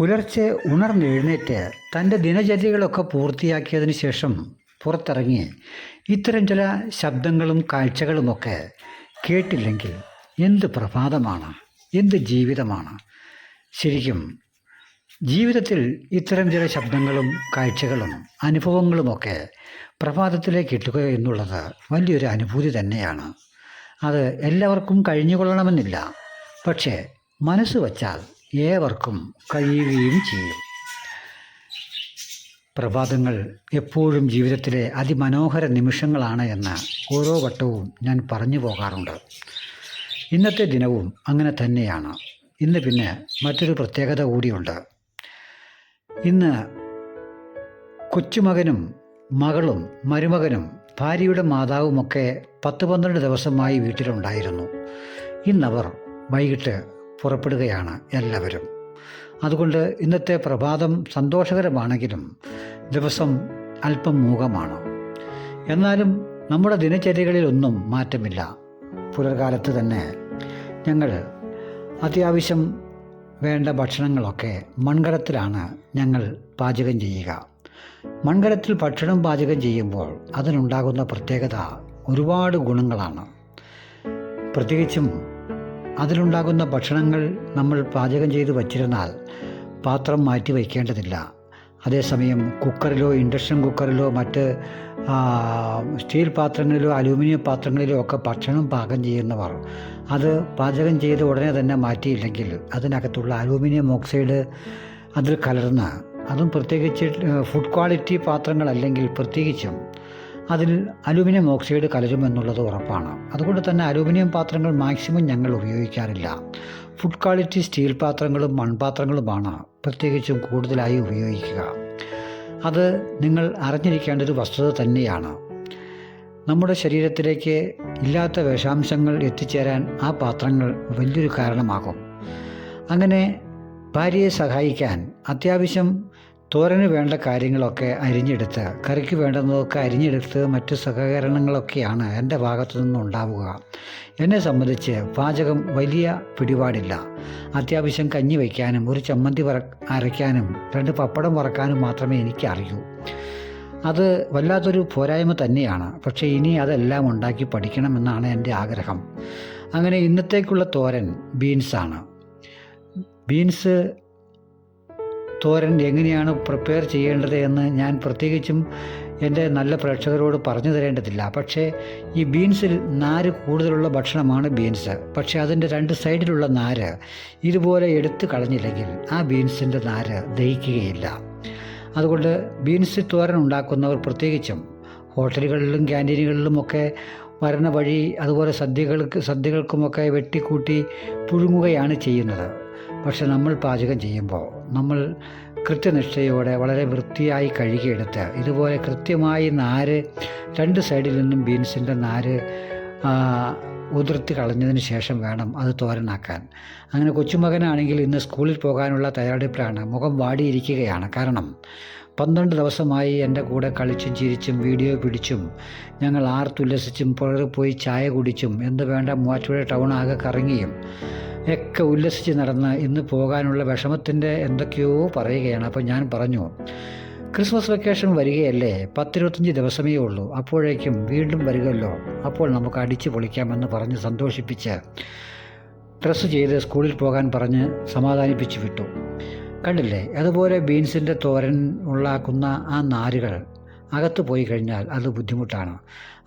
പുലർച്ചെ ഉണർന്നെഴുന്നേറ്റ് തന്റെ ദിനചര്യകളൊക്കെ പൂർത്തിയാക്കിയതിന് ശേഷം പുറത്തിറങ്ങി ഇത്തരം ചില ശബ്ദങ്ങളും കാഴ്ചകളുമൊക്കെ കേട്ടില്ലെങ്കിൽ എന്ത് പ്രഭാതമാണ് എന്ത് ജീവിതമാണ്? ശരിക്കും ജീവിതത്തിൽ ഇത്തരം ചില ശബ്ദങ്ങളും കാഴ്ചകളും അനുഭവങ്ങളുമൊക്കെ പ്രഭാതത്തിലേക്ക് കിട്ടുക എന്നുള്ളത് വലിയൊരു അനുഭൂതി തന്നെയാണ്. അത് എല്ലാവർക്കും കഴിഞ്ഞുകൊള്ളണമെന്നില്ല. പക്ഷേ മനസ്സ് വച്ചാൽ ഏവർക്കും കഴിയുകയും ചെയ്യും. പ്രഭാതങ്ങൾ എപ്പോഴും ജീവിതത്തിലെ അതിമനോഹര നിമിഷങ്ങളാണ് എന്ന് ഓരോ വട്ടവും ഞാൻ പറഞ്ഞു പോകാറുണ്ട്. ഇന്നത്തെ ദിനവും അങ്ങനെ തന്നെയാണ്. ഇന്ന് പിന്നെ മറ്റൊരു പ്രത്യേകത കൂടിയുണ്ട്. ഇന്ന് കൊച്ചുമകനും മകളും മരുമകനും ഭാര്യയുടെ മാതാവുമൊക്കെ പത്ത് പന്ത്രണ്ട് ദിവസമായി വീട്ടിലുണ്ടായിരുന്നു. ഇന്നവർ വൈകിട്ട് പുറപ്പെടുകയാണ് എല്ലാവരും. അതുകൊണ്ട് ഇന്നത്തെ പ്രഭാതം സന്തോഷകരമാണെങ്കിലും ദിവസം അല്പം മൂകമാണ്. എന്നാലും നമ്മുടെ ദിനചര്യകളിലൊന്നും മാറ്റമില്ല. പുലർകാലത്ത് തന്നെ ഞങ്ങൾ അത്യാവശ്യം വേണ്ട ഭക്ഷണങ്ങളൊക്കെ മൺകലത്തിലാണ് ഞങ്ങൾ പാചകം ചെയ്യുക. മൺകലത്തിൽ ഭക്ഷണം പാചകം ചെയ്യുമ്പോൾ അതിനുണ്ടാകുന്ന പ്രത്യേകത ഒരുപാട് ഗുണങ്ങളാണ്. പ്രത്യേകിച്ചും അതിലുണ്ടാകുന്ന ഭക്ഷണങ്ങൾ നമ്മൾ പാചകം ചെയ്ത് വച്ചിരുന്നാൽ പാത്രം മാറ്റി വയ്ക്കേണ്ടതില്ല. അതേസമയം കുക്കറിലോ ഇൻഡക്ഷൻ കുക്കറിലോ മറ്റ് സ്റ്റീൽ പാത്രങ്ങളിലോ അലൂമിനിയം പാത്രങ്ങളിലോ ഒക്കെ ഭക്ഷണം പാകം ചെയ്യുന്നവർ അത് പാചകം ചെയ്ത് ഉടനെ തന്നെ മാറ്റിയില്ലെങ്കിൽ അതിനകത്തുള്ള അലൂമിനിയം ഓക്സൈഡ് അതിൽ കലർന്ന് അതും പ്രത്യേകിച്ച് ഫുഡ് ക്വാളിറ്റി പാത്രങ്ങളല്ലെങ്കിൽ പ്രത്യേകിച്ചും അതിൽ അലുമിനിയം ഓക്സൈഡ് കലരുമെന്നുള്ളത് ഉറപ്പാണ്. അതുകൊണ്ട് തന്നെ അലുമിനിയം പാത്രങ്ങൾ മാക്സിമം ഞങ്ങൾ ഉപയോഗിക്കാറില്ല. ഫുഡ് ക്വാളിറ്റി സ്റ്റീൽ പാത്രങ്ങളും മൺപാത്രങ്ങളുമാണ് പ്രത്യേകിച്ചും കൂടുതലായി ഉപയോഗിക്കുക. അത് നിങ്ങൾ അറിഞ്ഞിരിക്കേണ്ട ഒരു വസ്തുത തന്നെയാണ്. നമ്മുടെ ശരീരത്തിലേക്ക് ഇല്ലാത്ത വിഷാംശങ്ങൾ എത്തിച്ചേരാൻ ആ പാത്രങ്ങൾ വലിയൊരു കാരണമാകും. അങ്ങനെ ഭാര്യയെ സഹായിക്കാൻ അത്യാവശ്യം തോരന് വേണ്ട കാര്യങ്ങളൊക്കെ അരിഞ്ഞെടുത്ത് കറിക്ക് വേണ്ടുന്നതൊക്കെ അരിഞ്ഞെടുത്ത് മറ്റു സഹകരണങ്ങളൊക്കെയാണ് എന്റെ ഭാഗത്തു നിന്നുണ്ടാവുക. എന്നെ സംബന്ധിച്ച് പാചകം വലിയ പിടിപാടില്ല. അത്യാവശ്യം കഞ്ഞി വയ്ക്കാനും ഒരു ചമ്മന്തി വറ അരയ്ക്കാനും രണ്ട് പപ്പടം വറക്കാനും മാത്രമേ എനിക്കറിയൂ. അത് വല്ലാത്തൊരു പോരായ്മ തന്നെയാണ്. പക്ഷേ ഇനി അതെല്ലാം ഉണ്ടാക്കി പഠിക്കണമെന്നാണ് എന്റെ ആഗ്രഹം. അങ്ങനെ ഇന്നത്തേക്കുള്ള തോരൻ ബീൻസാണ്. ബീൻസ് തോരൻ എങ്ങനെയാണ് പ്രിപ്പയർ ചെയ്യേണ്ടത് എന്ന് ഞാൻ പ്രത്യേകിച്ചും എന്റെ നല്ല പ്രേക്ഷകരോട് പറഞ്ഞു തരേണ്ടതില്ല. പക്ഷേ ഈ ബീൻസിൽ നാര് കൂടുതലുള്ള ഭക്ഷണമാണ് ബീൻസ്. പക്ഷേ അതിന്റെ രണ്ട് സൈഡിലുള്ള നാര് ഇതുപോലെ എടുത്തു കളഞ്ഞില്ലെങ്കിൽ ആ ബീൻസിന്റെ നാര് ദഹിക്കുകയില്ല. അതുകൊണ്ട് ബീൻസ് തോരൻ ഉണ്ടാക്കുന്നവർ പ്രത്യേകിച്ചും ഹോട്ടലുകളിലും ക്യാന്റീനുകളിലുമൊക്കെ വരണ വഴി അതുപോലെ സദ്യകൾക്ക് സദ്യകൾക്കുമൊക്കെ വെട്ടിക്കൂട്ടി പുഴുങ്ങുകയാണ് ചെയ്യുന്നത്. പക്ഷെ നമ്മൾ പാചകം ചെയ്യുമ്പോൾ നമ്മൾ കൃത്യനിഷ്ഠയോടെ വളരെ വൃത്തിയായി കഴുകിയെടുത്ത് ഇതുപോലെ കൃത്യമായി നാര് രണ്ട് സൈഡിൽ നിന്നും ബീൻസിന്റെ നാര് ഉതിർത്തി കളഞ്ഞതിന് ശേഷം വേണം അത് തോരനാക്കാൻ. അങ്ങനെ കൊച്ചുമകനാണെങ്കിൽ ഇന്ന് സ്കൂളിൽ പോകാനുള്ള തയ്യാറെടുപ്പിലാണ്. മുഖം വാടിയിരിക്കുകയാണ്. കാരണം പന്ത്രണ്ട് ദിവസമായി എന്റെ കൂടെ കളിച്ചും ചിരിച്ചും വീഡിയോ പിടിച്ചും ഞങ്ങൾ ആർത്തുല്ലസിച്ചും പുറകെ പോയി ചായ കുടിച്ചും എന്ന് വേണ്ട മൂവാറ്റുപുഴ ടൗൺ ആകെ കറങ്ങിയും ഒക്കെ ഉല്ലസിച്ച് നടന്ന് ഇന്ന് പോകാനുള്ള വിഷമത്തിന്റെ എന്തൊക്കെയോ പറയുകയാണ്. അപ്പോൾ ഞാൻ പറഞ്ഞു ക്രിസ്മസ് വെക്കേഷൻ വരികയല്ലേ? പത്തിരുപത്തഞ്ച് ദിവസമേ ഉള്ളൂ. അപ്പോഴേക്കും വീണ്ടും വരികല്ലോ അപ്പോൾ നമുക്ക് അടിച്ചു പൊളിക്കാമെന്ന് പറഞ്ഞ് സന്തോഷിപ്പിച്ച് ഡ്രസ്സ് ചെയ്ത് സ്കൂളിൽ പോകാൻ പറഞ്ഞ് സമാധാനിപ്പിച്ചു വിട്ടു. കണ്ടില്ലേ? അതുപോലെ ബീൻസിന്റെ തോരൻ ഉള്ളാക്കുന്ന ആ നാരുകൾ അകത്ത് പോയി കഴിഞ്ഞാൽ അത് ബുദ്ധിമുട്ടാണ്.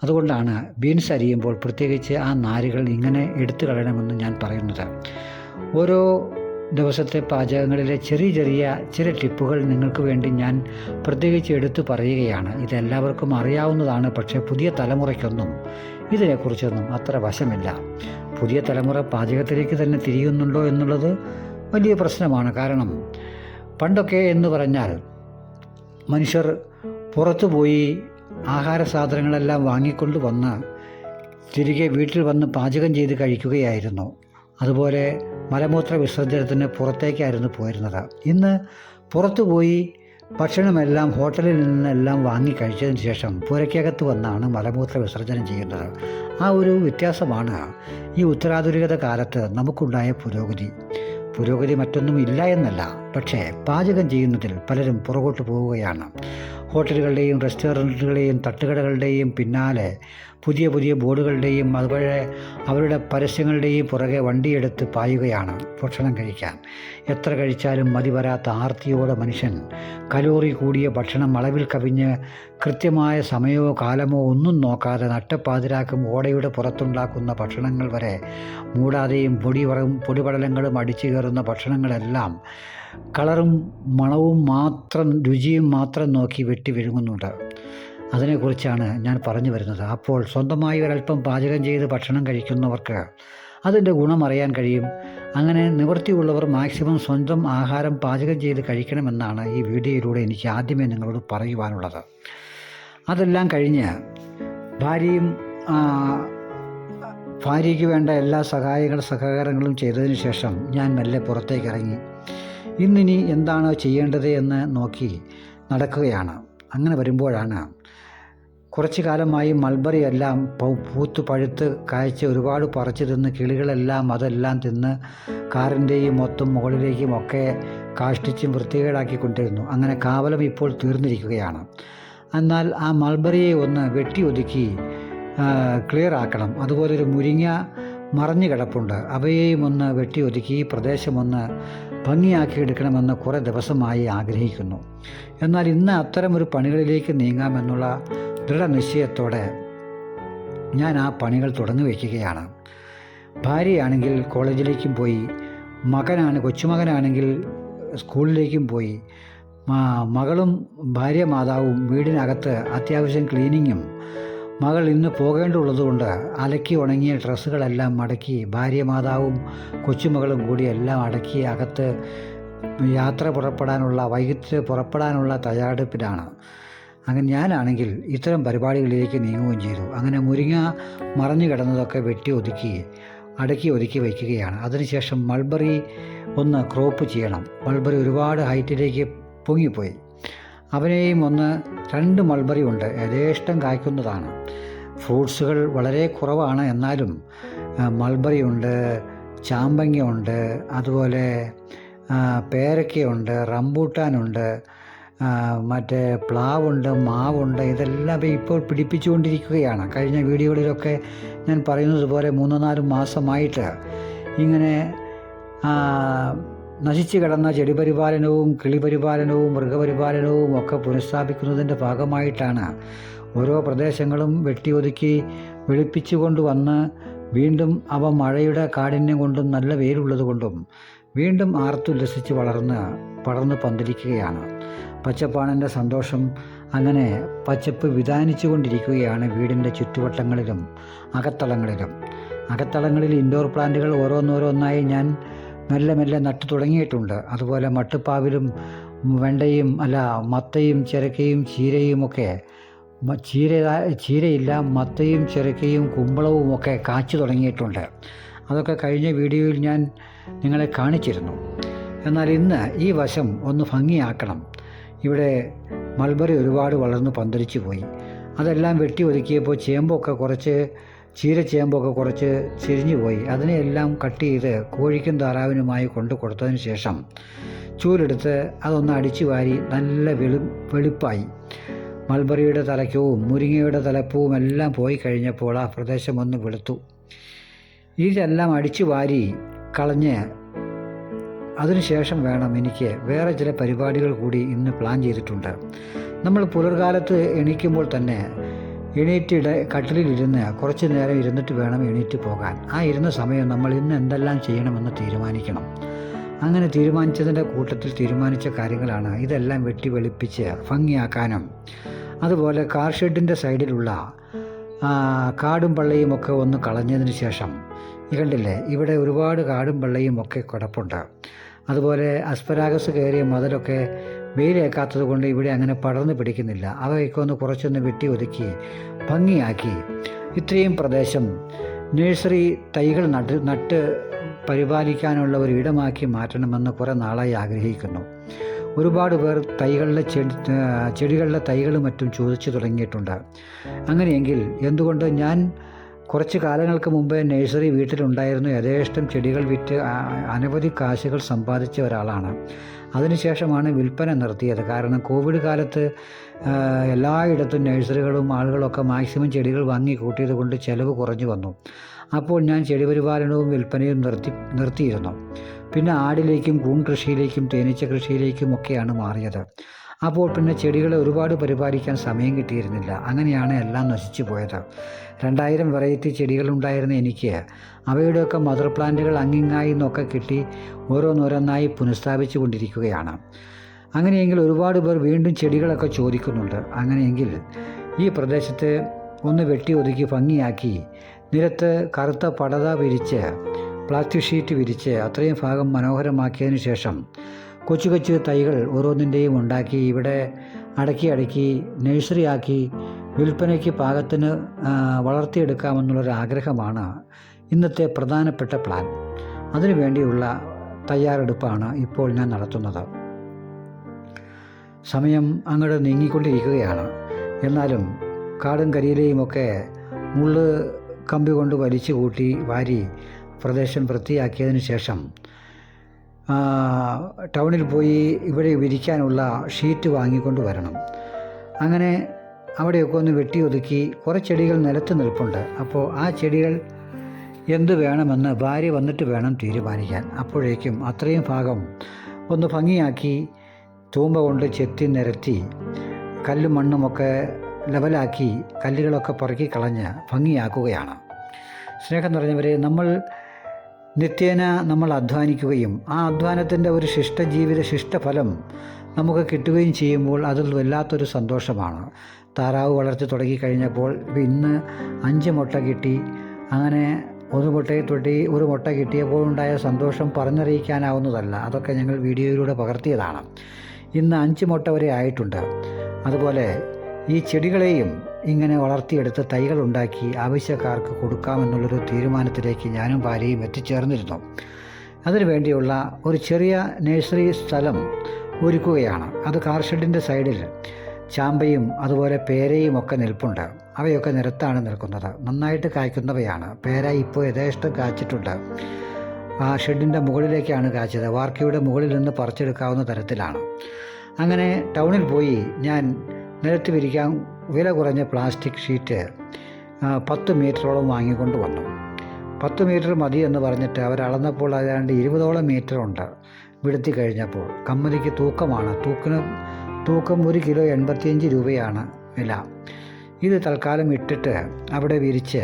അതുകൊണ്ടാണ് ബീൻസ് അരിയുമ്പോൾ പ്രത്യേകിച്ച് ആ നാരുകൾ ഇങ്ങനെ എടുത്തു കളയണമെന്ന് ഞാൻ പറയുന്നത്. ഓരോ ദിവസത്തെ പാചകങ്ങളിലെ ചെറിയ ചെറിയ ചില ടിപ്പുകൾ നിങ്ങൾക്ക് വേണ്ടി ഞാൻ പ്രത്യേകിച്ച് എടുത്തു പറയുകയാണ്. ഇതെല്ലാവർക്കും അറിയാവുന്നതാണ് പക്ഷേ പുതിയ തലമുറയ്ക്കൊന്നും ഇതിനെക്കുറിച്ചൊന്നും അത്ര വശമില്ല. പുതിയ തലമുറ പാചകത്തിലേക്ക് തന്നെ തിരിയുന്നുണ്ടോ എന്നുള്ളത് വലിയ പ്രശ്നമാണ് കാരണം പണ്ടൊക്കെ എന്ന് പറഞ്ഞാൽ മനുഷ്യർ പുറത്തു പോയി ആഹാര സാധനങ്ങളെല്ലാം വാങ്ങിക്കൊണ്ട് വന്ന് തിരികെ വീട്ടിൽ വന്ന് പാചകം ചെയ്ത് കഴിക്കുകയായിരുന്നു. അതുപോലെ മലമൂത്ര വിസർജനത്തിന് പുറത്തേക്കായിരുന്നു പോയിരുന്നത്. ഇന്ന് പുറത്തു പോയി ഭക്ഷണമെല്ലാം ഹോട്ടലിൽ നിന്നെല്ലാം വാങ്ങി കഴിച്ചതിന് ശേഷം പുരയ്ക്കകത്ത് വന്നാണ് മലമൂത്ര വിസർജനം ചെയ്യുന്നത്. ആ ഒരു വ്യത്യാസമാണ് ഈ ഉത്തരാധുനികത കാലത്ത് നമുക്കുണ്ടായ പുരോഗതി. പുരോഗതി മറ്റൊന്നും ഇല്ല എന്നല്ല. പക്ഷേ പാചകം ചെയ്യുന്നതിൽ പലരും പുറകോട്ട് പോവുകയാണ്. ഹോട്ടലുകളുടെയും റെസ്റ്റോറന്റുകളുടെയും തട്ടുകടകളുടെയും പിന്നാലെ പുതിയ പുതിയ ബോർഡുകളുടെയും അതുപോലെ അവരുടെ പരസ്യങ്ങളുടെയും പുറകെ വണ്ടിയെടുത്ത് പായുകയാണ്. ഭക്ഷണം കഴിക്കാൻ. എത്ര കഴിച്ചാലും മതി വരാത്ത ആർത്തിയോടെ മനുഷ്യൻ കലോറി കൂടിയ ഭക്ഷണം അളവിൽ കവിഞ്ഞ് കൃത്യമായ സമയമോ കാലമോ ഒന്നും നോക്കാതെ നട്ടപ്പാതിരാക്കും ഓടയുടെ പുറത്തുണ്ടാക്കുന്ന ഭക്ഷണങ്ങൾ വരെ മൂടാതെയും പൊടിവറും പൊടിപടലങ്ങളും അടിച്ചു കയറുന്ന ഭക്ഷണങ്ങളെല്ലാം കളറും മണവും മാത്രം രുചിയും മാത്രം നോക്കി വെട്ടി വിഴുങ്ങുന്നുണ്ട്. അതിനെക്കുറിച്ചാണ് ഞാൻ പറഞ്ഞു വരുന്നത്. അപ്പോൾ സ്വന്തമായി ഒരല്പം പാചകം ചെയ്ത് ഭക്ഷണം കഴിക്കുന്നവർക്ക് അതിന്റെ ഗുണം അറിയാൻ കഴിയും. അങ്ങനെ നിവൃത്തിയുള്ളവർ മാക്സിമം സ്വന്തം ആഹാരം പാചകം ചെയ്ത് കഴിക്കണമെന്നാണ് ഈ വീഡിയോയിലൂടെ എനിക്ക് ആദ്യമേ നിങ്ങളോട് പറയുവാനുള്ളത്. അതെല്ലാം കഴിഞ്ഞ് ഭാര്യയും ഭാര്യയ്ക്ക് വേണ്ട എല്ലാ സഹായങ്ങൾ സഹകരണങ്ങളും ചെയ്തതിന് ശേഷം ഞാൻ മെല്ലെ പുറത്തേക്ക് ഇറങ്ങി ഇന്നിനി എന്താണ് ചെയ്യേണ്ടത് എന്ന് നോക്കി നടക്കുകയാണ്. അങ്ങനെ വരുമ്പോഴാണ് കുറച്ചു കാലമായി മൾബറി എല്ലാം പൂത്ത് പഴുത്ത് കായ്ച്ച ഒരുപാട് പറിച്ചു തിന്ന് കിളികളെല്ലാം അതെല്ലാം തിന്ന് കാറിന്റെയും മൊത്തം മുകളിലേക്കും ഒക്കെ കാഷ്ടിച്ചും വൃത്തികേടാക്കിക്കൊണ്ടിരുന്നു. അങ്ങനെ കാവലം ഇപ്പോൾ തീർന്നിരിക്കുകയാണ്. എന്നാൽ ആ മൾബറിയെ ഒന്ന് വെട്ടി ഒതുക്കി ക്ലിയർ ആക്കണം അതുപോലെ ഒരു മുരിങ്ങ മറഞ്ഞു കിടപ്പുണ്ട്. അവയെയും ഒന്ന് വെട്ടി ഒതുക്കി ഈ പ്രദേശമൊന്ന് ഭംഗിയാക്കി എടുക്കണമെന്ന് കുറേ ദിവസമായി ആഗ്രഹിക്കുന്നു. എന്നാൽ ഇന്ന് അത്തരമൊരു പണികളിലേക്ക് നീങ്ങാമെന്നുള്ള ദൃഢനിശ്ചയത്തോടെ ഞാൻ ആ പണികൾ തുടങ്ങി വയ്ക്കുകയാണ്. ഭാര്യയാണെങ്കിൽ കോളേജിലേക്കും പോയി മകനാണ് കൊച്ചുമകനാണെങ്കിൽ സ്കൂളിലേക്കും പോയി മകളും ഭാര്യ മാതാവും വീടിനകത്ത് അത്യാവശ്യം ക്ലീനിങ്ങും മകൾ ഇന്ന് പോകേണ്ടുള്ളതുകൊണ്ട് അലക്കി ഉണങ്ങിയ ഡ്രസ്സുകളെല്ലാം മടക്കി ഭാര്യ മാതാവും കൊച്ചുമകളും കൂടി എല്ലാം അടക്കി അകത്ത് യാത്ര പുറപ്പെടാനുള്ള വൈകിട്ട് പുറപ്പെടാനുള്ള തയ്യാറെടുപ്പിലാണ്. അങ്ങനെ ഞാനാണെങ്കിൽ ഇത്തരം പരിപാടികളിലേക്ക് നീങ്ങുകയും ചെയ്തു. അങ്ങനെ മുരിങ്ങ മറഞ്ഞു കിടന്നതൊക്കെ വെട്ടി ഒതുക്കി അടക്കി ഒതുക്കി വയ്ക്കുകയാണ്. അതിനുശേഷം മൾബറി ഒന്ന് ക്രോപ്പ് ചെയ്യണം. മൾബറി ഒരുപാട് ഹൈറ്റിലേക്ക് പൊങ്ങിപ്പോയി. അവനെയും ഒന്ന് രണ്ട് മൾബറി ഉണ്ട്. യഥേഷ്ടം കായ്ക്കുന്നതാണ്. ഫ്രൂട്ട്സുകൾ വളരെ കുറവാണ്. എന്നാലും മൾബറി ഉണ്ട് ചാമ്പങ്ങ ഉണ്ട് അതുപോലെ പേരക്കയുണ്ട് റംബൂട്ടാനുണ്ട് മറ്റേ പ്ലാവുണ്ട് മാവുണ്ട് ഇതെല്ലാം ഇപ്പോൾ പിടിപ്പിച്ചുകൊണ്ടിരിക്കുകയാണ്. കഴിഞ്ഞ വീഡിയോകളിലൊക്കെ ഞാൻ പറയുന്നത് പോലെ മൂന്നോ നാല് മാസമായിട്ട് ഇങ്ങനെ നശിച്ചു കിടന്ന ചെടി പരിപാലനവും കിളി പരിപാലനവും മൃഗപരിപാലനവും ഒക്കെ പുനഃസ്ഥാപിക്കുന്നതിന്റെ ഭാഗമായിട്ടാണ് ഓരോ പ്രദേശങ്ങളും വെട്ടിയൊതുക്കി വെളുപ്പിച്ചു കൊണ്ടുവന്ന് വീണ്ടും അവ മഴയുടെ കാഠിന്യം കൊണ്ടും നല്ല വെയിലുള്ളത് കൊണ്ടും വീണ്ടും ആർത്തുല്ലസിച്ച് വളർന്ന് പടർന്ന് പന്തലിക്കുകയാണ്. പച്ചപ്പാണന്റെ സന്തോഷം അങ്ങനെ പച്ചപ്പ് വിധാനിച്ചു കൊണ്ടിരിക്കുകയാണ് വീടിന്റെ ചുറ്റുവട്ടങ്ങളിലും അകത്തളങ്ങളിലും. അകത്തളങ്ങളിൽ ഇൻഡോർ പ്ലാന്റുകൾ ഓരോന്നോരോന്നായി ഞാൻ മെല്ലെ മെല്ലെ നട്ടു തുടങ്ങിയിട്ടുണ്ട്. അതുപോലെ മട്ടുപ്പാവിലും വെണ്ടയും അല്ല മത്തയും ചിരക്കയും ചീരയും ഒക്കെ മ- ചീര ചീരയില്ല മത്തയും ചിരക്കയും കുമ്പളവും ഒക്കെ കാച്ചു തുടങ്ങിയിട്ടുണ്ട്. അതൊക്കെ കഴിഞ്ഞ വീഡിയോയിൽ ഞാൻ നിങ്ങളെ കാണിച്ചിരുന്നു. എന്നാൽ ഇന്ന് ഈ വശം ഒന്ന് ഭംഗിയാക്കണം. ഇവിടെ മൾബറി ഒരുപാട് വളർന്ന് പന്തലിച്ചു പോയി. അതെല്ലാം വെട്ടി ഒതുക്കിയപ്പോൾ ചേമ്പൊക്കെ കുറച്ച് ചീര ചേമ്പൊക്കെ കുറച്ച് ചെരിഞ്ഞു പോയി. അതിനെയെല്ലാം കട്ട് ചെയ്ത് കോഴിക്കും താറാവിനുമായി കൊണ്ടു കൊടുത്തതിന് ശേഷം ചൂലെടുത്ത് അതൊന്ന് അടിച്ചു വാരി നല്ല വെളു വെളുപ്പായി. മൾബറിയുടെ തലയ്ക്കവും മുരിങ്ങയുടെ തലപ്പവും എല്ലാം പോയി കഴിഞ്ഞപ്പോൾ ആ പ്രദേശം ഒന്ന് വെളുത്തു. ഇതെല്ലാം അടിച്ചു വാരി കളഞ്ഞ് അതിനുശേഷം വേണം എനിക്ക് വേറെ ചില പരിപാടികൾ കൂടി ഇന്ന് പ്ലാൻ ചെയ്തിട്ടുണ്ട്. നമ്മൾ പുലർകാലത്ത് എണീക്കുമ്പോൾ തന്നെ എണീറ്റിട കട്ടിലിരുന്ന് കുറച്ച് നേരം ഇരുന്നിട്ട് വേണം എണീറ്റ് പോകാൻ. ആ ഇരുന്ന സമയം നമ്മൾ ഇന്ന് എന്തെല്ലാം ചെയ്യണമെന്ന് തീരുമാനിക്കണം. അങ്ങനെ തീരുമാനിച്ചതിന്റെ കൂട്ടത്തിൽ തീരുമാനിച്ച കാര്യങ്ങളാണ് ഇതെല്ലാം വെട്ടി വെളുപ്പിച്ച് ഭംഗിയാക്കാനും. അതുപോലെ കാർ ഷെഡിന്റെ സൈഡിലുള്ള കാടും പള്ളയും ഒക്കെ ഒന്ന് കളഞ്ഞതിന് ശേഷം കണ്ടില്ലേ? ഇവിടെ ഒരുപാട് കാടും പള്ളയും ഒക്കെ കിടപ്പുണ്ട്. അതുപോലെ അസ്പരാഗസ് കയറിയ മതിലൊക്കെ വെയിലേക്കാത്തത് കൊണ്ട് ഇവിടെ അങ്ങനെ പടർന്നു പിടിക്കുന്നില്ല. അവയൊക്കെ ഒന്ന് കുറച്ചൊന്ന് വെട്ടി ഒതുക്കി ഭംഗിയാക്കി. ഇത്രയും പ്രദേശം നഴ്സറി തൈകൾ നട്ട് നട്ട് പരിപാലിക്കാനുള്ള ഒരു ഇടമാക്കി മാറ്റണമെന്ന് കുറേ നാളായി ആഗ്രഹിക്കുന്നു. ഒരുപാട് പേർ തൈകളിലെ ചെടി ചെടികളുടെ തൈകളും മറ്റും ചോദിച്ചു തുടങ്ങിയിട്ടുണ്ട്. അങ്ങനെയെങ്കിൽ എന്തുകൊണ്ട് ഞാൻ കുറച്ച് കാലങ്ങൾക്ക് മുമ്പ് നഴ്സറി വീട്ടിലുണ്ടായിരുന്നു യഥേഷ്ടം ചെടികൾ വിറ്റ് അനവധി കാശുകൾ സമ്പാദിച്ച ഒരാളാണ്. അതിനുശേഷമാണ് വിൽപ്പന നിർത്തിയത്. കാരണം കോവിഡ് കാലത്ത് എല്ലായിടത്തും നഴ്സറികളും ആളുകളൊക്കെ മാക്സിമം ചെടികൾ വാങ്ങി കൂട്ടിയത് കൊണ്ട് ചിലവ് കുറഞ്ഞു വന്നു. അപ്പോൾ ഞാൻ ചെടി പരിപാലനവും വിൽപ്പനയും നിർത്തി നിർത്തിയിരുന്നു. പിന്നെ ആടിലേക്കും കൂൺ കൃഷിയിലേക്കും തേനീച്ച കൃഷിയിലേക്കും ഒക്കെയാണ് മാറിയത്. അപ്പോൾ പിന്നെ ചെടികളെ ഒരുപാട് പരിപാലിക്കാൻ സമയം കിട്ടിയിരുന്നില്ല. അങ്ങനെയാണ് എല്ലാം നശിച്ചു പോയത്. രണ്ടായിരം വെറൈറ്റി ചെടികളുണ്ടായിരുന്ന എനിക്ക് അവയുടെയൊക്കെ മദർ പ്ലാന്റുകൾ അങ്ങിങ്ങായി നിന്നൊക്കെ കിട്ടി ഓരോന്നോരോന്നായി പുനഃസ്ഥാപിച്ചു കൊണ്ടിരിക്കുകയാണ്. അങ്ങനെയെങ്കിൽ ഒരുപാട് പേർ വീണ്ടും ചെടികളൊക്കെ ചോദിക്കുന്നുണ്ട്. അങ്ങനെയെങ്കിൽ ഈ പ്രദേശത്തെ ഒന്ന് വെട്ടി ഒതുക്കി ഭംഗിയാക്കി നിരത്ത് കറുത്ത പടത വിരിച്ച് പ്ലാസ്റ്റിക് ഷീറ്റ് വിരിച്ച് അത്രയും ഭാഗം മനോഹരമാക്കിയതിന് ശേഷം കൊച്ചു കൊച്ചു തൈകൾ ഓരോന്നിന്റെയും ഉണ്ടാക്കി ഇവിടെ അടക്കി അടക്കി നഴ്സറിയാക്കി വിൽപ്പനയ്ക്ക് പാകത്തിന് വളർത്തിയെടുക്കാമെന്നുള്ളൊരാഗ്രഹമാണ് ഇന്നത്തെ പ്രധാനപ്പെട്ട പ്ലാൻ. അതിനു വേണ്ടിയുള്ള തയ്യാറെടുപ്പാണ് ഇപ്പോൾ ഞാൻ നടത്തുന്നത്. സമയം അങ്ങോട്ട് നീങ്ങിക്കൊണ്ടിരിക്കുകയാണ്. എന്നാലും കാടും കരിയിലയുമൊക്കെ മുൾ കമ്പി കൊണ്ട് വലിച്ചു കൂട്ടി വാരി പ്രദേശം വൃത്തിയാക്കിയതിന് ശേഷം ടൗണിൽ പോയി ഇവിടെ വിരിക്കാനുള്ള ഷീറ്റ് വാങ്ങിക്കൊണ്ട് വരണം. അങ്ങനെ അവിടെയൊക്കെ ഒന്ന് വെട്ടി ഒതുക്കി കുറേ ചെടികൾ നിലത്ത് നിൽപ്പുണ്ട്. അപ്പോൾ ആ ചെടികൾ എന്ത് വേണമെന്ന് ഭാര്യ വന്നിട്ട് വേണം തീരുമാനിക്കാൻ. അപ്പോഴേക്കും അത്രയും ഭാഗം ഒന്ന് ഭംഗിയാക്കി തൂമ്പ കൊണ്ട് ചെത്തി നിരത്തി കല്ലും മണ്ണുമൊക്കെ ലെവലാക്കി കല്ലുകളൊക്കെ പറക്കി കളഞ്ഞ് ഭംഗിയാക്കുകയാണ്. സ്നേഹം നിറഞ്ഞവരെ നമ്മൾ നിത്യേന നമ്മൾ അധ്വാനിക്കുകയും ആ അധ്വാനത്തിന്റെ ഒരു ശിഷ്ടജീവിത ശിഷ്ടഫലം നമുക്ക് കിട്ടുകയും ചെയ്യുമ്പോൾ അതിൽ വല്ലാത്തൊരു സന്തോഷമാണ്. താറാവ് വളർത്തി തുടങ്ങിക്കഴിഞ്ഞപ്പോൾ ഇന്ന് അഞ്ച് മുട്ട കിട്ടി. അങ്ങനെ ഒരു മുട്ടയെ തൊട്ടി ഒരു മുട്ട കിട്ടിയപ്പോൾ ഉണ്ടായ സന്തോഷം പറഞ്ഞറിയിക്കാനാവുന്നതല്ല. അതൊക്കെ ഞങ്ങൾ വീഡിയോയിലൂടെ പകർത്തിയതാണ്. ഇന്ന് അഞ്ച് മുട്ട വരെ ആയിട്ടുണ്ട്. അതുപോലെ ഈ ചെടികളെയും ഇങ്ങനെ വളർത്തിയെടുത്ത് തൈകൾ ഉണ്ടാക്കി ആവശ്യക്കാർക്ക് കൊടുക്കാമെന്നുള്ളൊരു തീരുമാനത്തിലേക്ക് ഞാനും ഭാര്യയും എത്തിച്ചേർന്നിരുന്നു. അതിനു വേണ്ടിയുള്ള ഒരു ചെറിയ നഴ്സറി സ്ഥലം ഒരുക്കുകയാണ്. അത് കാർഷെഡിന്റെ സൈഡിൽ ചാമ്പയും അതുപോലെ പേരയും ഒക്കെ നിൽപ്പുണ്ട്. അവയൊക്കെ നിരത്താണ് നിൽക്കുന്നത്. നന്നായിട്ട് കായ്ക്കുന്നവയാണ്. പേര ഇപ്പോൾ യഥേഷ്ടം കായ്ച്ചിട്ടുണ്ട് ആ ഷെഡിന്റെ മുകളിലേക്കാണ് കായ്ച്ചത്. വാർക്കയുടെ മുകളിൽ നിന്ന് പറിച്ചെടുക്കാവുന്ന തരത്തിലാണ്. അങ്ങനെ ടൗണിൽ പോയി ഞാൻ നിലത്ത് വിരിക്കാൻ വില കുറഞ്ഞ പ്ലാസ്റ്റിക് ഷീറ്റ് പത്ത് മീറ്ററോളം വാങ്ങിക്കൊണ്ട് വന്നു. പത്ത് മീറ്റർ മതി എന്ന് പറഞ്ഞിട്ട് അവർ അളന്നപ്പോൾ ഏതാണ്ട് ഇരുപതോളം മീറ്റർ ഉണ്ട് വിടുത്തി കഴിഞ്ഞപ്പോൾ. കമ്മലിക്ക് തൂക്കമാണ്. തൂക്കിന് തൂക്കം ഒരു കിലോ എൺപത്തിയഞ്ച് രൂപയാണ് വില. ഇത് തൽക്കാലം ഇട്ടിട്ട് അവിടെ വിരിച്ച്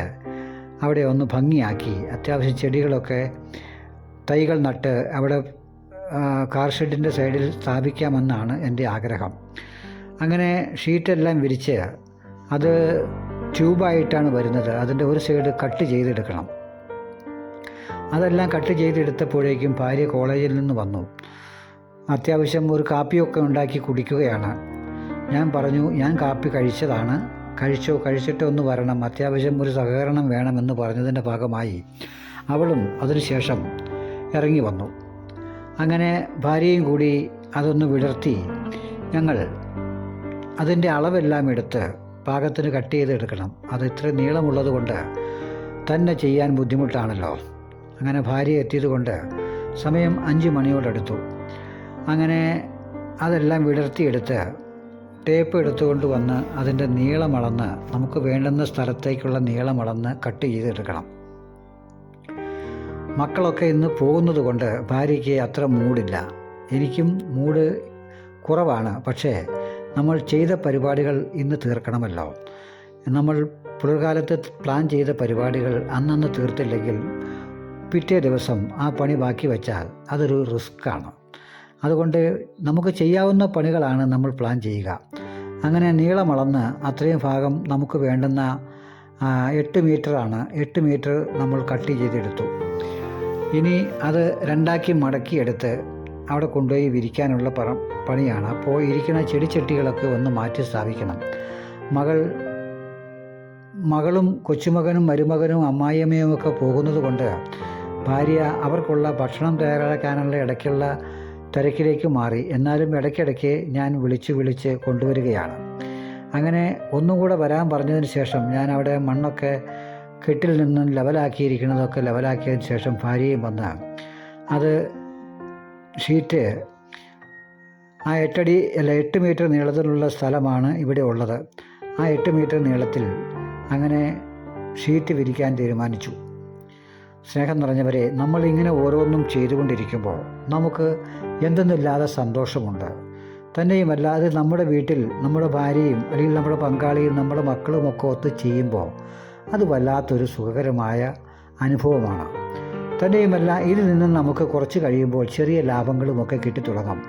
അവിടെ ഒന്ന് ഭംഗിയാക്കി. അത്യാവശ്യം ചെടികളൊക്കെ തൈകൾ നട്ട് അവിടെ കാർഷെഡിന്റെ കാർ ഷെഡിന്റെ സൈഡിൽ സ്ഥാപിക്കാമെന്നാണ് എന്റെ ആഗ്രഹം. അങ്ങനെ ഷീറ്റെല്ലാം വിരിച്ച് അത് ട്യൂബായിട്ടാണ് വരുന്നത്. അതിന്റെ ഒരു സൈഡ് കട്ട് ചെയ്തെടുക്കണം. അതെല്ലാം കട്ട് ചെയ്തെടുത്തപ്പോഴേക്കും ഭാര്യ കോളേജിൽ നിന്ന് വന്നു. അത്യാവശ്യം ഒരു കാപ്പിയൊക്കെ ഉണ്ടാക്കി കുടിക്കുകയാണ്. ഞാൻ പറഞ്ഞു ഞാൻ കാപ്പി കഴിച്ചതാണ്. കഴിച്ചോ കഴിച്ചിട്ട് ഒന്ന് വരണം അത്യാവശ്യം ഒരു സഹകരണം വേണമെന്ന് പറഞ്ഞതിന്റെ ഭാഗമായി. അവളും അതിനുശേഷം ഇറങ്ങി വന്നു. അങ്ങനെ ഭാര്യയും കൂടി അതൊന്ന് വിടർത്തി. ഞങ്ങൾ അതിന്റെ അളവെല്ലാം എടുത്ത് പാകത്തിന് കട്ട് ചെയ്തെടുക്കണം. അത് ഇത്ര നീളമുള്ളത് കൊണ്ട് തന്നെ ചെയ്യാൻ ബുദ്ധിമുട്ടാണല്ലോ. അങ്ങനെ ഭാര്യ എത്തിയത് കൊണ്ട് സമയം അഞ്ച് മണിയോടടുത്തു. അങ്ങനെ അതെല്ലാം വിടർത്തിയെടുത്ത് ടേപ്പ് എടുത്തുകൊണ്ട് വന്ന് അതിന്റെ നീളമളന്ന് നമുക്ക് വേണ്ടുന്ന സ്ഥലത്തേക്കുള്ള നീളമളന്ന് കട്ട് ചെയ്തെടുക്കണം. മക്കളൊക്കെ ഇന്ന് പോകുന്നത് കൊണ്ട് ഭാര്യയ്ക്ക് അത്ര മൂടില്ല. എനിക്കും മൂഡ് കുറവാണ്. പക്ഷേ നമ്മൾ ചെയ്ത പരിപാടികൾ ഇന്ന് തീർക്കണമല്ലോ. നമ്മൾ പുലർകാലത്ത് പ്ലാൻ ചെയ്ത പരിപാടികൾ അന്നന്ന് തീർത്തില്ലെങ്കിൽ പിറ്റേ ദിവസം ആ പണി ബാക്കി വെച്ചാൽ അതൊരു റിസ്ക്കാണ് അതുകൊണ്ട് നമുക്ക് ചെയ്യാവുന്ന പണികളാണ് നമ്മൾ പ്ലാൻ ചെയ്യുക. അങ്ങനെ നീളമളന്ന് അത്രയും ഭാഗം നമുക്ക് വേണ്ടുന്ന എട്ട് മീറ്ററാണ് എട്ട് മീറ്റർ നമ്മൾ കട്ട് ചെയ്തെടുത്തു. ഇനി അത് രണ്ടാക്കി മടക്കിയെടുത്ത് അവിടെ കൊണ്ടുപോയി വിരിക്കാനുള്ള പറ പണിയാണ്. അപ്പോൾ ഇരിക്കുന്ന ചെടിച്ചട്ടികളൊക്കെ ഒന്ന് മാറ്റി സ്ഥാപിക്കണം. മകൾ മകളും കൊച്ചുമകനും മരുമകനും അമ്മായിയമ്മയും ഒക്കെ പോകുന്നത് കൊണ്ട് ഭാര്യ അവർക്കുള്ള ഭക്ഷണം തയ്യാറാക്കാനുള്ള ഇടയ്ക്കുള്ള തിരക്കിലേക്ക് മാറി. എന്നാലും ഇടയ്ക്കിടയ്ക്ക് ഞാൻ വിളിച്ച് വിളിച്ച് കൊണ്ടുവരികയാണ്. അങ്ങനെ ഒന്നും കൂടെ വരാൻ പറഞ്ഞതിന് ശേഷം ഞാൻ അവിടെ മണ്ണൊക്കെ കെട്ടിൽ നിന്നും ലെവലാക്കിയിരിക്കുന്നതൊക്കെ ലെവലാക്കിയതിന് ശേഷം ഭാര്യയും വന്ന് അത് ഷീറ്റ് ആ എട്ടടി അല്ല എട്ട് മീറ്റർ നീളത്തിലുള്ള സ്ഥലമാണ് ഇവിടെ ഉള്ളത്. ആ എട്ട് മീറ്റർ നീളത്തിൽ അങ്ങനെ ഷീറ്റ് വിരിക്കാൻ തീരുമാനിച്ചു. സ്നേഹം നിറഞ്ഞവരെ നമ്മൾ ഇങ്ങനെ ഓരോന്നും ചെയ്തുകൊണ്ടിരിക്കുമ്പോൾ നമുക്ക് എന്തെന്നില്ലാതെ സന്തോഷമുണ്ട്. തന്നെയുമല്ല അത് നമ്മുടെ വീട്ടിൽ നമ്മുടെ ഭാര്യയും അല്ലെങ്കിൽ നമ്മുടെ പങ്കാളിയും നമ്മുടെ മക്കളുമൊക്കെ ഒത്ത് ചെയ്യുമ്പോൾ അത് വല്ലാത്തൊരു സുഖകരമായ അനുഭവമാണ്. തന്നെയുമല്ല ഇതിൽ നിന്നും നമുക്ക് കുറച്ച് കഴിയുമ്പോൾ ചെറിയ ലാഭങ്ങളുമൊക്കെ കിട്ടിത്തുടങ്ങും.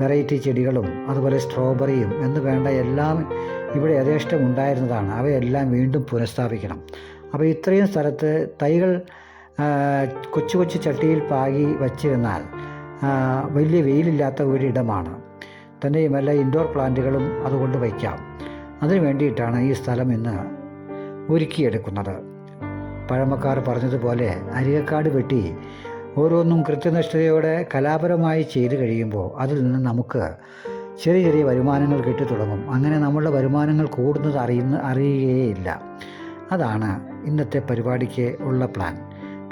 വെറൈറ്റി ചെടികളും അതുപോലെ സ്ട്രോബെറിയും എന്ന് വേണ്ട എല്ലാം ഇവിടെ യഥേഷ്ടം ഉണ്ടായിരുന്നതാണ്. അവയെല്ലാം വീണ്ടും പുനഃസ്ഥാപിക്കണം. അപ്പോൾ ഇത്രയും സ്ഥലത്ത് തൈകൾ കൊച്ചു കൊച്ചു ചട്ടിയിൽ പാകി വച്ചിരുന്നാൽ വലിയ വെയിലില്ലാത്ത ഒരിടമാണ്. തന്നെയുമല്ല ഇൻഡോർ പ്ലാന്റുകളും അതുകൊണ്ട് വയ്ക്കാം. അതിനു വേണ്ടിയിട്ടാണ് ഈ സ്ഥലം ഇന്ന് ഒരുക്കിയെടുക്കുന്നത്. പഴമക്കാർ പറഞ്ഞതുപോലെ അരികക്കാട് വെട്ടി ഓരോന്നും കൃത്യനിഷ്ഠതയോടെ കലാപരമായി ചെയ്തു കഴിയുമ്പോൾ അതിൽ നിന്ന് നമുക്ക് ചെറിയ ചെറിയ വരുമാനങ്ങൾ കിട്ടി തുടങ്ങും. അങ്ങനെ നമ്മളുടെ വരുമാനങ്ങൾ കൂടുന്നത് അറിയുന്ന അറിയുകയേയില്ല. അതാണ് ഇന്നത്തെ പരിപാടിക്ക് ഉള്ള പ്ലാൻ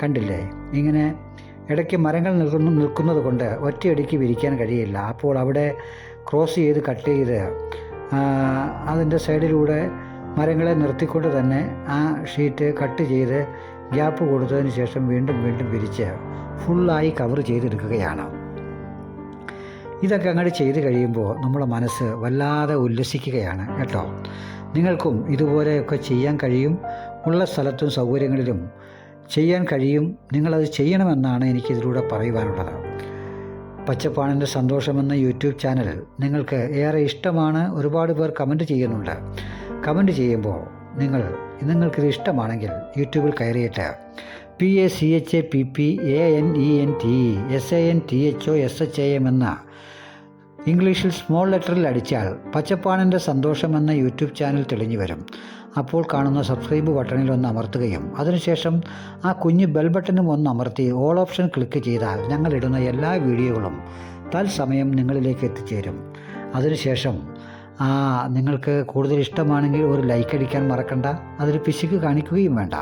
കണ്ടില്ലേ? ഇങ്ങനെ ഇടയ്ക്ക് മരങ്ങൾ നിൽക്കുന്നു നിൽക്കുന്നത് കൊണ്ട് ഒറ്റയടിക്ക് വിരിക്കാൻ കഴിയില്ല. അപ്പോൾ അവിടെ ക്രോസ് ചെയ്ത് കട്ട് ചെയ്ത് അതിന്റെ സൈഡിലൂടെ മരങ്ങളെ നിർത്തിക്കൊണ്ട് തന്നെ ആ ഷീറ്റ് കട്ട് ചെയ്ത് ഗ്യാപ്പ് കൊടുത്തതിന് ശേഷം വീണ്ടും വീണ്ടും വിരിച്ച് ഫുള്ളായി കവർ ചെയ്തെടുക്കുകയാണ്. ഇതൊക്കെ അങ്ങോട്ട് ചെയ്ത് കഴിയുമ്പോൾ നമ്മുടെ മനസ്സ് വല്ലാതെ ഉല്ലസിക്കുകയാണ് കേട്ടോ. നിങ്ങൾക്കും ഇതുപോലെയൊക്കെ ചെയ്യാൻ കഴിയും. ഉള്ള സ്ഥലത്തും സൗകര്യങ്ങളിലും ചെയ്യാൻ കഴിയും. നിങ്ങളത് ചെയ്യണമെന്നാണ് എനിക്കിതിലൂടെ പറയുവാനുള്ളത്. പച്ചപ്പാണിന്റെ സന്തോഷമെന്ന യൂട്യൂബ് ചാനൽ നിങ്ങൾക്ക് ഏറെ ഇഷ്ടമാണ്. ഒരുപാട് പേർ കമന്റ് ചെയ്യുന്നുണ്ട്. കമന്റ് ചെയ്യുമ്പോൾ നിങ്ങൾ നിങ്ങൾക്കിത് ഇഷ്ടമാണെങ്കിൽ യൂട്യൂബിൽ കയറിയിട്ട് P A C H A P P A N E N T E S A N T H O S H A M എന്ന ഇംഗ്ലീഷിൽ സ്മോൾ ലെറ്ററിൽ അടിച്ചാൽ പച്ചപ്പാണിന്റെ സന്തോഷം എന്ന യൂട്യൂബ് ചാനൽ തെളിഞ്ഞു വരും. അപ്പോൾ കാണുന്ന സബ്സ്ക്രൈബ് ബട്ടണിൽ ഒന്ന് അമർത്തുകയും അതിനുശേഷം ആ കുഞ്ഞ് ബെൽ ബട്ടണും ഒന്ന് അമർത്തി ഓൾ ഓപ്ഷൻ ക്ലിക്ക് ചെയ്താൽ ഞങ്ങളിടുന്ന എല്ലാ വീഡിയോകളും തൽസമയം നിങ്ങളിലേക്ക് എത്തിച്ചേരും. അതിനുശേഷം നിങ്ങൾക്ക് കൂടുതൽ ഇഷ്ടമാണെങ്കിൽ ഒരു ലൈക്ക് അടിക്കാൻ മറക്കണ്ട. അതൊരു പിശുക്ക് കാണിക്കുകയും വേണ്ട.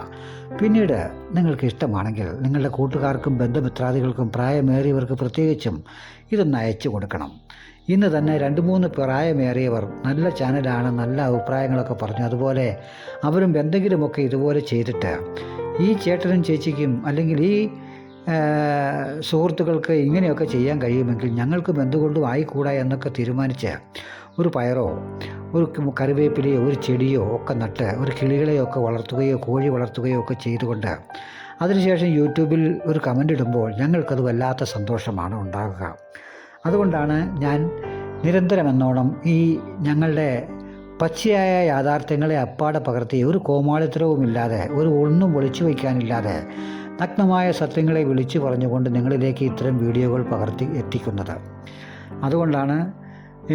പിന്നീട് നിങ്ങൾക്ക് ഇഷ്ടമാണെങ്കിൽ നിങ്ങളുടെ കൂട്ടുകാർക്കും ബന്ധുമിത്രാദികൾക്കും പ്രായമേറിയവർക്ക് പ്രത്യേകിച്ചും ഇതൊന്ന് അയച്ചു കൊടുക്കണം. ഇന്ന് തന്നെ രണ്ട് മൂന്ന് പ്രായമേറിയവർ നല്ല ചാനലാണ് നല്ല അഭിപ്രായങ്ങളൊക്കെ പറഞ്ഞു. അതുപോലെ അവരും എന്തെങ്കിലുമൊക്കെ ഇതുപോലെ ചെയ്തിട്ട് ഈ ചേട്ടനും ചേച്ചിക്കും അല്ലെങ്കിൽ ഈ സുഹൃത്തുക്കൾക്ക് ഇങ്ങനെയൊക്കെ ചെയ്യാൻ കഴിയുമെങ്കിൽ ഞങ്ങൾക്കും എന്തുകൊണ്ടും ആയിക്കൂടാ എന്നൊക്കെ തീരുമാനിച്ച് ഒരു പയറോ ഒരു കറിവേപ്പിലയോ ഒരു ചെടിയോ ഒക്കെ നട്ട് ഒരു കിളികളെയോ ഒക്കെ വളർത്തുകയോ കോഴി വളർത്തുകയോ ഒക്കെ ചെയ്തുകൊണ്ട് അതിനുശേഷം യൂട്യൂബിൽ ഒരു കമന്റ് ഇടുമ്പോൾ ഞങ്ങൾക്കത് വല്ലാത്ത സന്തോഷമാണ് ഉണ്ടാകുക. അതുകൊണ്ടാണ് ഞാൻ നിരന്തരം എന്നോണം ഈ ഞങ്ങളുടെ പച്ചയായ യാഥാർത്ഥ്യങ്ങളെ അപ്പാടെ പകർത്തി ഒരു കോമാളിത്തരവുമില്ലാതെ ഒരു ഒന്നും ഒളിച്ചു വയ്ക്കാനില്ലാതെ നഗ്നമായ സത്യങ്ങളെ വിളിച്ചു പറഞ്ഞുകൊണ്ട് നിങ്ങളിലേക്ക് ഇത്തരം വീഡിയോകൾ പകർത്തി എത്തിക്കുന്നത്. അതുകൊണ്ടാണ്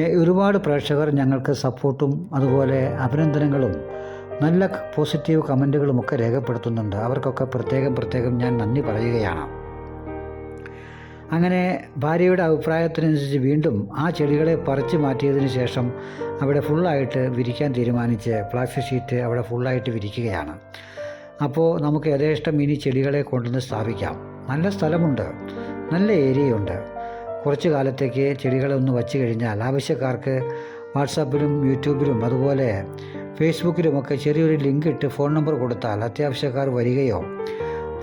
ഒരുപാട് പ്രേക്ഷകർ ഞങ്ങൾക്ക് സപ്പോർട്ടും അതുപോലെ അഭിനന്ദനങ്ങളും നല്ല പോസിറ്റീവ് കമന്റുകളും ഒക്കെ രേഖപ്പെടുത്തുന്നുണ്ട്. അവർക്കൊക്കെ പ്രത്യേകം പ്രത്യേകം ഞാൻ നന്ദി പറയുകയാണ്. അങ്ങനെ ഭാര്യയുടെ അഭിപ്രായത്തിനനുസരിച്ച് വീണ്ടും ആ ചെടികളെ പറിച്ചു മാറ്റിയതിന് ശേഷം അവിടെ ഫുള്ളായിട്ട് വിരിക്കാൻ തീരുമാനിച്ച് പ്ലാസ്റ്റിക് ഷീറ്റ് അവിടെ ഫുള്ളായിട്ട് വിരിക്കുകയാണ്. അപ്പോൾ നമുക്ക് യഥേഷ്ടം ഇനി ചെടികളെ കൊണ്ടുവന്ന് സ്ഥാപിക്കാം. നല്ല സ്ഥലമുണ്ട്. നല്ല ഏരിയയുണ്ട്. കുറച്ച് കാലത്തേക്ക് ചെടികളൊന്ന് വച്ച് കഴിഞ്ഞാൽ ആവശ്യക്കാർക്ക് വാട്സാപ്പിലും യൂട്യൂബിലും അതുപോലെ ഫേസ്ബുക്കിലുമൊക്കെ ചെറിയൊരു ലിങ്ക് ഇട്ട് ഫോൺ നമ്പർ കൊടുത്താൽ അത്യാവശ്യക്കാർ വരികയോ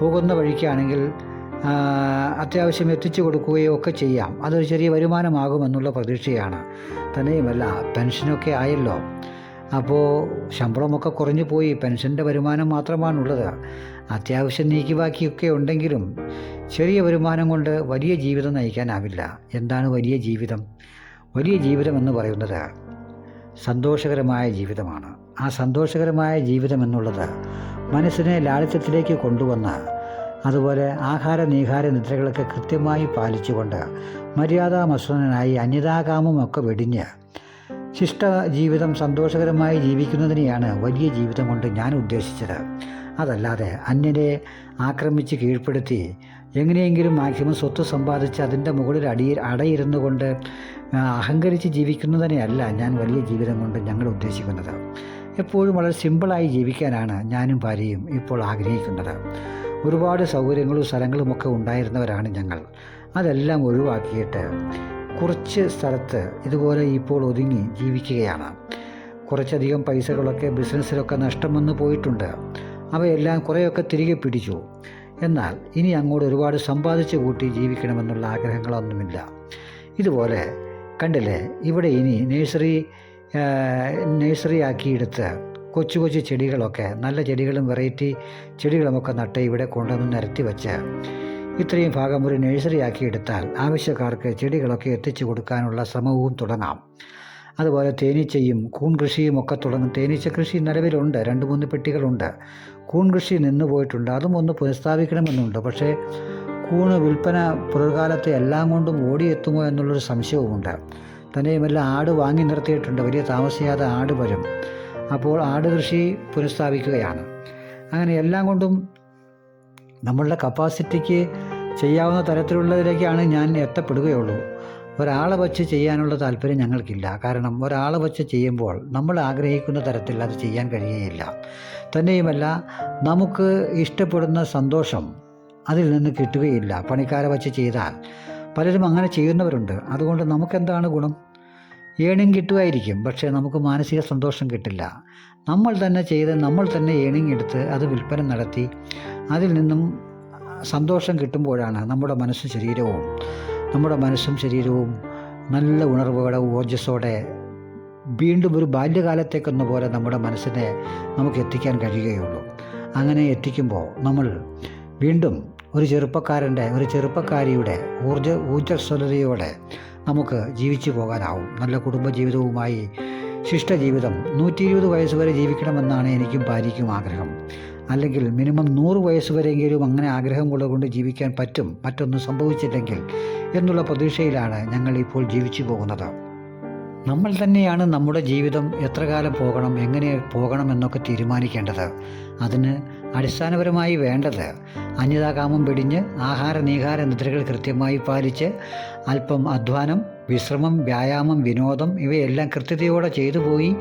പോകുന്ന വഴിക്കാണെങ്കിൽ അത്യാവശ്യം എത്തിച്ചു കൊടുക്കുകയോ ഒക്കെ ചെയ്യാം. അതൊരു ചെറിയ വരുമാനമാകുമെന്നുള്ള പ്രതീക്ഷയാണ്. തന്നെയുമല്ല പെൻഷനൊക്കെ ആയല്ലോ. അപ്പോൾ ശമ്പളമൊക്കെ കുറഞ്ഞു പോയി പെൻഷന്റെ വരുമാനം മാത്രമാണുള്ളത്. അത്യാവശ്യം നീക്കി ബാക്കിയൊക്കെ ഉണ്ടെങ്കിലും ചെറിയ വരുമാനം കൊണ്ട് വലിയ ജീവിതം നയിക്കാനാവില്ല. എന്താണ് വലിയ ജീവിതം? വലിയ ജീവിതം എന്ന് പറയുന്നത് സന്തോഷകരമായ ജീവിതമാണ്. ആ സന്തോഷകരമായ ജീവിതം എന്നുള്ളത് മനസ്സിനെ ലാളിത്യത്തിലേക്ക് കൊണ്ടുവന്ന് അതുപോലെ ആഹാര നീഹാര നിദ്രകളൊക്കെ കൃത്യമായി പാലിച്ചുകൊണ്ട് മര്യാദാമസൂനനായി അന്യതാകാമമൊക്കെ വെടിഞ്ഞ് ശിഷ്ട ജീവിതം സന്തോഷകരമായി ജീവിക്കുന്നതിനെയാണ് വലിയ ജീവിതം കൊണ്ട് ഞാൻ ഉദ്ദേശിച്ചത്. അതല്ലാതെ അന്യരെ ആക്രമിച്ച് കീഴ്പ്പെടുത്തി എങ്ങനെയെങ്കിലും മാക്സിമം സ്വത്ത് സമ്പാദിച്ച് അതിന്റെ മുകളിൽ അടി അടയിരുന്നു കൊണ്ട് അഹങ്കരിച്ച് അഹങ്കരിച്ച് ജീവിക്കുന്നതിനെയല്ല ഞാൻ വലിയ ജീവിതം കൊണ്ട് ഞങ്ങൾ ഉദ്ദേശിക്കുന്നത്. എപ്പോഴും വളരെ സിമ്പിളായി ജീവിക്കാനാണ് ഞാനും ഭാര്യയും ഇപ്പോൾ ആഗ്രഹിക്കുന്നത്. ഒരുപാട് സൗകര്യങ്ങളും സ്ഥലങ്ങളുമൊക്കെ ഉണ്ടായിരുന്നവരാണ് ഞങ്ങൾ. അതെല്ലാം ഒഴിവാക്കിയിട്ട് കുറച്ച് സ്ഥലത്ത് ഇതുപോലെ ഇപ്പോൾ ഒതുങ്ങി ജീവിക്കുകയാണ്. കുറച്ചധികം പൈസകളൊക്കെ ബിസിനസ്സിലൊക്കെ നഷ്ടം വന്ന് പോയിട്ടുണ്ട്. അവയെല്ലാം കുറേയൊക്കെ തിരികെ പിടിച്ചു. എന്നാൽ ഇനി അങ്ങോട്ട് ഒരുപാട് സമ്പാദിച്ചു കൂട്ടി ജീവിക്കണമെന്നുള്ള ആഗ്രഹങ്ങളൊന്നുമില്ല. ഇതുപോലെ കണ്ടില്ലേ ഇവിടെ ഇനി നേഴ്സറി നേഴ്സറി ആക്കിയെടുത്ത് കൊച്ചു കൊച്ചു ചെടികളൊക്കെ നല്ല ചെടികളും വെറൈറ്റി ചെടികളുമൊക്കെ നട്ട് ഇവിടെ കൊണ്ടുവന്ന് നിരത്തി വെച്ച് ഇത്രയും ഭാഗം ഒരു നഴ്സറി ആക്കിയെടുത്താൽ ആവശ്യക്കാർക്ക് ചെടികളൊക്കെ എത്തിച്ചു കൊടുക്കാനുള്ള ശ്രമവും തുടങ്ങാം. അതുപോലെ തേനീച്ചയും കൂൺ കൃഷിയും ഒക്കെ തുടങ്ങും തേനീച്ച കൃഷി നിലവിലുണ്ട്. രണ്ട് മൂന്ന് പെട്ടികളുണ്ട്. കൂൺ കൃഷി നിന്നു പോയിട്ടുണ്ട്. അതും ഒന്ന് പുനഃസ്ഥാപിക്കണമെന്നുണ്ട്. പക്ഷേ കൂണ് വിൽപ്പന പുറകാലത്ത് എല്ലാം കൊണ്ടും ഓടിയെത്തുമോ എന്നുള്ളൊരു സംശയവുമുണ്ട്. തന്നെയുമല്ല ആട് വാങ്ങി നിർത്തിയിട്ടുണ്ട്. വലിയ താമസിയാതെ ആട് വരും. അപ്പോൾ ആട് കൃഷി പുനഃസ്ഥാപിക്കുകയാണ്. അങ്ങനെ എല്ലാം കൊണ്ടും നമ്മളുടെ കപ്പാസിറ്റിക്ക് ചെയ്യാവുന്ന തരത്തിലുള്ളതിലേക്കാണ് ഞാൻ എത്തപ്പെടുകയുള്ളൂ. ഒരാളെ വച്ച് ചെയ്യാനുള്ള താല്പര്യം ഞങ്ങൾക്കില്ല. കാരണം ഒരാളെ വച്ച് ചെയ്യുമ്പോൾ നമ്മൾ ആഗ്രഹിക്കുന്ന തരത്തിൽ അത് ചെയ്യാൻ കഴിയുകയില്ല. തന്നെയുമല്ല നമുക്ക് ഇഷ്ടപ്പെടുന്ന സന്തോഷം അതിൽ നിന്ന് കിട്ടുകയില്ല. പണിക്കാരെ വച്ച് ചെയ്താൽ പലരും അങ്ങനെ ചെയ്യുന്നവരുണ്ട്. അതുകൊണ്ട് നമുക്കെന്താണ് ഗുണം? ഏണിങ് കിട്ടുമായിരിക്കും. പക്ഷേ നമുക്ക് മാനസിക സന്തോഷം കിട്ടില്ല. നമ്മൾ തന്നെ ചെയ്ത് നമ്മൾ തന്നെ ഏണിങ് എടുത്ത് അത് വിൽപ്പന നടത്തി അതിൽ നിന്നും സന്തോഷം കിട്ടുമ്പോഴാണ് നമ്മുടെ മനസ്സും ശരീരവും നമ്മുടെ മനസ്സും ശരീരവും നല്ല ഉണർവോടെ ഊർജസ്സോടെ വീണ്ടും ഒരു ബാല്യകാലത്തേക്കെന്ന പോലെ നമ്മുടെ മനസ്സിനെ നമുക്ക് എത്തിക്കാൻ കഴിയുകയുള്ളൂ. അങ്ങനെ എത്തിക്കുമ്പോൾ നമ്മൾ വീണ്ടും ഒരു ചെറുപ്പക്കാരന്റെ ഒരു ചെറുപ്പക്കാരിയുടെ ഊർജ ഊർജസ്വലതയോടെ നമുക്ക് ജീവിച്ചു പോകാനാവും. നല്ല കുടുംബജീവിതവുമായി ശിഷ്ടജീവിതം നൂറ്റി ഇരുപത് വയസ്സ് വരെ ജീവിക്കണമെന്നാണ് എനിക്കും ഭാര്യയ്ക്കും ആഗ്രഹം. അല്ലെങ്കിൽ മിനിമം നൂറ് വയസ്സ് വരെയെങ്കിലും അങ്ങനെ ആഗ്രഹമുള്ളത് കൊണ്ട് ജീവിക്കാൻ പറ്റും മറ്റൊന്നും സംഭവിച്ചില്ലെങ്കിൽ എന്നുള്ള പ്രതീക്ഷയിലാണ് ഞങ്ങൾ ഇപ്പോൾ ജീവിച്ചു പോകുന്നത്. നമ്മൾ തന്നെയാണ് നമ്മുടെ ജീവിതം എത്ര കാലം പോകണം എങ്ങനെ പോകണം എന്നൊക്കെ തീരുമാനിക്കേണ്ടത്. അതിന് അടിസ്ഥാനപരമായി വേണ്ടത് അന്യതാകാമം വെടിഞ്ഞ് ആഹാര നീഹാര നിദ്രകൾ കൃത്യമായി പാലിച്ച് അല്പം അധ്വാനം വിശ്രമം വ്യായാമം വിനോദം ഇവയെല്ലാം കൃത്യതയോടെ ചെയ്തു പോയി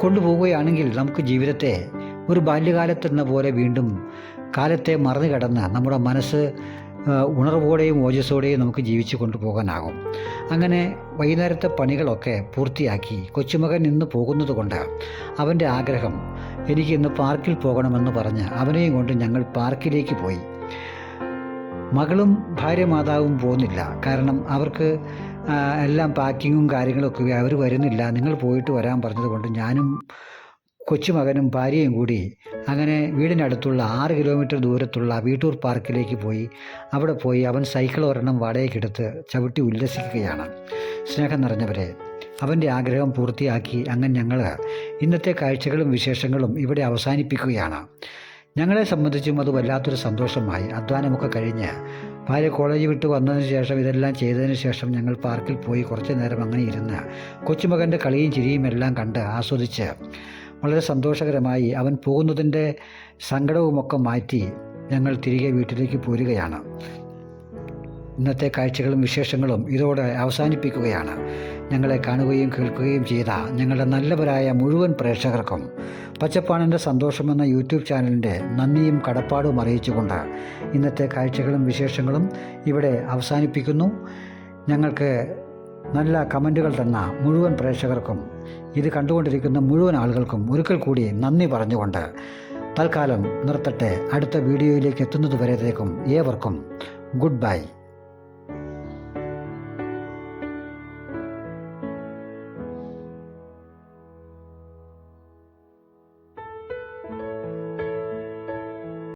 കൊണ്ടുപോവുകയാണെങ്കിൽ നമുക്ക് ജീവിതത്തെ ഒരു ബാല്യകാലത്തെന്ന പോലെ വീണ്ടും കാലത്തെ മറന്നു കിടന്ന് നമ്മുടെ മനസ്സ് ഉണർവോടെയും ഓജസ്സോടെയും നമുക്ക് ജീവിച്ചു കൊണ്ടുപോകാനാകും അങ്ങനെ വൈകുന്നേരത്തെ പണികളൊക്കെ പൂർത്തിയാക്കി കൊച്ചുമകൻ ഇന്ന് പോകുന്നത് കൊണ്ട് അവന്റെ ആഗ്രഹം എനിക്ക് ഇന്ന് പാർക്കിൽ പോകണമെന്ന് പറഞ്ഞ് അവനെയും കൊണ്ട് ഞങ്ങൾ പാർക്കിലേക്ക് പോയി. മകളും ഭാര്യ മാതാവും പോകുന്നില്ല. കാരണം അവർക്ക് എല്ലാം പാക്കിങ്ങും കാര്യങ്ങളൊക്കെ അവർ വരുന്നില്ല. നിങ്ങൾ പോയിട്ട് വരാൻ പറഞ്ഞതുകൊണ്ട് ഞാനും കൊച്ചുമകനും ഭാര്യയും കൂടി അങ്ങനെ വീടിനടുത്തുള്ള ആറ് കിലോമീറ്റർ ദൂരത്തുള്ള വീട്ടൂർ പാർക്കിലേക്ക് പോയി. അവിടെ പോയി അവൻ സൈക്കിൾ ഒരെണ്ണം വാടകയ്ക്കെടുത്ത് ചവിട്ടി ഉല്ലസിക്കുകയാണ്. സ്നേഹം നിറഞ്ഞവരെ അവന്റെ ആഗ്രഹം പൂർത്തിയാക്കി അങ്ങനെ ഞങ്ങൾ ഇന്നത്തെ കാഴ്ചകളും വിശേഷങ്ങളും ഇവിടെ അവസാനിപ്പിക്കുകയാണ്. ഞങ്ങളെ സംബന്ധിച്ചും അത് വല്ലാത്തൊരു സന്തോഷമായി. അധ്വാനമൊക്കെ കഴിഞ്ഞ് ഭാര്യ കോളേജ് വിട്ട് വന്നതിന് ശേഷം ഇതെല്ലാം ചെയ്തതിന് ശേഷം ഞങ്ങൾ പാർക്കിൽ പോയി കുറച്ച് നേരം അങ്ങനെ ഇരുന്ന് കൊച്ചുമകന്റെ കളിയും ചിരിയും എല്ലാം കണ്ട് ആസ്വദിച്ച് വളരെ സന്തോഷകരമായി അവൻ പോകുന്നതിന്റെ സങ്കടവുമൊക്കെ മാറ്റി ഞങ്ങൾ തിരികെ വീട്ടിലേക്ക് പോരുകയാണ്. ഇന്നത്തെ കാഴ്ചകളും വിശേഷങ്ങളും ഇതോടെ അവസാനിപ്പിക്കുകയാണ്. ഞങ്ങളെ കാണുകയും കേൾക്കുകയും ചെയ്ത ഞങ്ങളുടെ നല്ലവരായ മുഴുവൻ പ്രേക്ഷകർക്കും പച്ചപ്പാണിന്റെ സന്തോഷമെന്ന യൂട്യൂബ് ചാനലിന്റെ നന്ദിയും കടപ്പാടും അറിയിച്ചുകൊണ്ട് ഇന്നത്തെ കാഴ്ചകളും വിശേഷങ്ങളും ഇവിടെ അവസാനിപ്പിക്കുന്നു. ഞങ്ങൾക്ക് നല്ല കമന്റുകൾ തന്ന മുഴുവൻ പ്രേക്ഷകർക്കും ഇത് കണ്ടുകൊണ്ടിരിക്കുന്ന മുഴുവൻ ആളുകൾക്കും ഒരിക്കൽ കൂടി നന്ദി പറഞ്ഞുകൊണ്ട് തൽക്കാലം നിർത്തട്ടെ. അടുത്ത വീഡിയോയിലേക്ക് എത്തുന്നത് വരേക്കും ഏവർക്കും ഗുഡ് ബൈ.